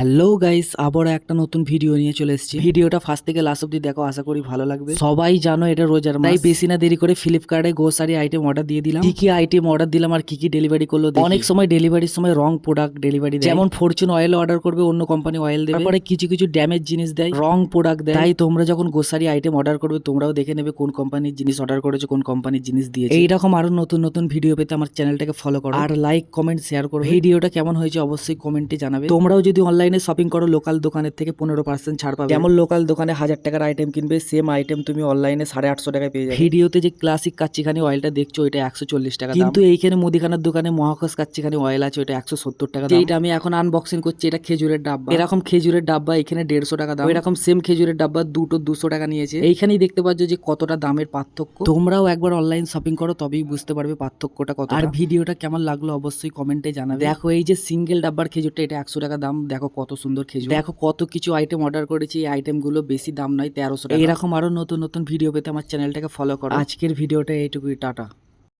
Hello guys আবার একটা নতুন ভিডিও নিয়ে চলে এসেছি। ভিডিওটা ফার্স্ট থেকে লাস্ট অব্দি দেখো আশা করি ভালো লাগবে। সবাই জানো এটা রোজার মাস। তাই বেশি না দেরি করে ফ্লিপকার্টে গ্রোসারি আইটেম অর্ডার দিয়ে দিলাম। কি কি আইটেম অর্ডার দিলাম আর কি কি ডেলিভারি করল দেখি। অনেক সময় ডেলিভারির সময় রং প্রোডাক্ট ডেলিভারি দেয়। যেমন ফরচুন অয়েল অর্ডার করবে অন্য কোম্পানি অয়েল দেবে। তারপরে কিছু কিছু ড্যামেজ জিনিস দেয়। রং প্রোডাক্ট দেয়। তাই তোমরা যখন গ্রোসারি আইটেম অর্ডার করবে তোমরাও দেখে নেবে কোন কোম্পানির জিনিস অর্ডার করেছ কোন কোম্পানির জিনিস দিয়েছে। এইরকম আরও নতুন নতুন ভিডিও পেতে আমার চ্যানেলটাকে ফলো করো। আর লাইক কমেন্ট শেয়ার করো ভিডিওটা কেমন হয়েছে অবশ্যই কমেন্টে জানাবে। তোমরাও যদি অনলাইনে শপিং করো লোকাল দোকানের থেকে পনেরো পার্সেন্ট ছাড় পাবে। যেমন লোকাল দোকানে হাজার টাকার আইটেম কিনবে সেম আইটেম তুমি অনলাইনে সাড়ে আটশো টাকায় পেয়ে যাবে। ভিডিওতে যে ক্লাসিক কাচ্চিখানি অয়েলটা দেখছ এটা একশো চল্লিশ টাকা কিন্তু এইখানে মুদিখানার দোকানে মহাকাশ কাচ্চিখানি অয়েল আছে ওটা একশো সত্তর টাকা। যেটা আমি এখন আনবক্সিং করছি এটা খেজুরের ডাব্বা। এরকম খেজুরের ডাব্বা এখানে দেড়শো টাকা দাম। এরকম সেম খেজুরের ডাব্বা দুটো দুশো টাকা নিয়েছে। এইখানেই দেখতে পাচ্ছ যে কতটা দামের পার্থক্য। তোমরাও একবার অনলাইন শপিং করো তবেই বুঝতে পারবে পার্থক্যটা কত আর ভিডিওটা কেমন লাগল অবশ্যই কমেন্টে জানাবে। দেখো এই যে সিঙ্গেল ডাব্বার খেজুরটা এটা একশো টাকা দাম। দেখো কত সুন্দর খেজুর। দেখো কত কিছু আইটেম অর্ডার করেছি এই আইটেমগুলো বেশি দাম নয় তেরোশো টাকা। এরকম আরও নতুন নতুন ভিডিও পেতে আমার চ্যানেলটাকে ফলো করো। আজকের ভিডিওটা এইটুকুই টাটা।